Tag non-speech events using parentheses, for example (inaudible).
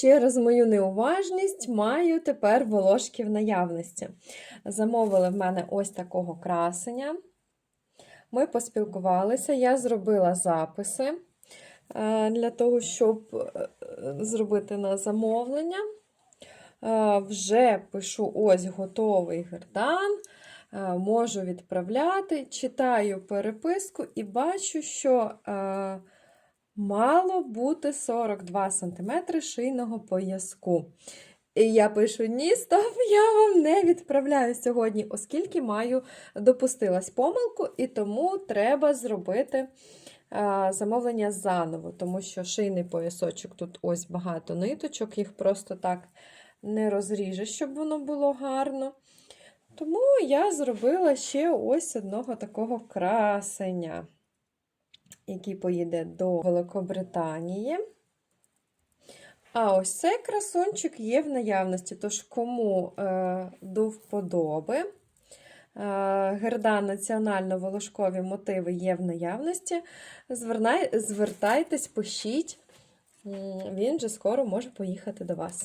через мою неуважність маю тепер волошки в наявності. Замовили в мене ось такого красення. Ми поспілкувалися, я зробила записи е, для того, щоб е, зробити на замовлення. Е, Вже пишу ось готовий гердан, можу відправляти, читаю переписку і бачу, що мало бути 42 см шийного пояску. І я пишу: ні, стоп, (laughs) я вам не відправляю сьогодні, оскільки маю допустилась помилку, і тому треба зробити замовлення заново, тому що шийний поясочок тут ось багато ниточок, їх просто так не розріжеш, щоб воно було гарно. Тому я зробила ще ось одного такого красення, який поїде до Великобританії. А ось цей красончик є в наявності, тож кому е, до вподоби. Е, Герда національно-волошкові мотиви є в наявності. Звернай, звертайтесь, пишіть. Він же скоро може поїхати до вас.